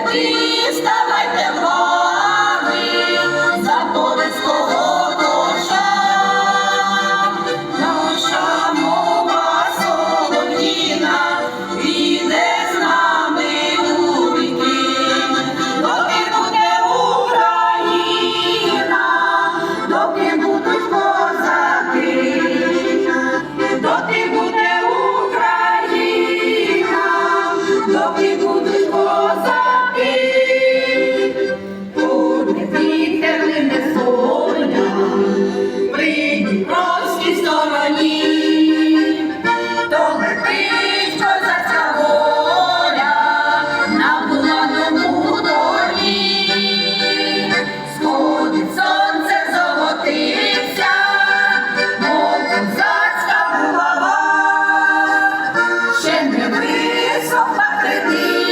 Христе, приставайте в не висока крити.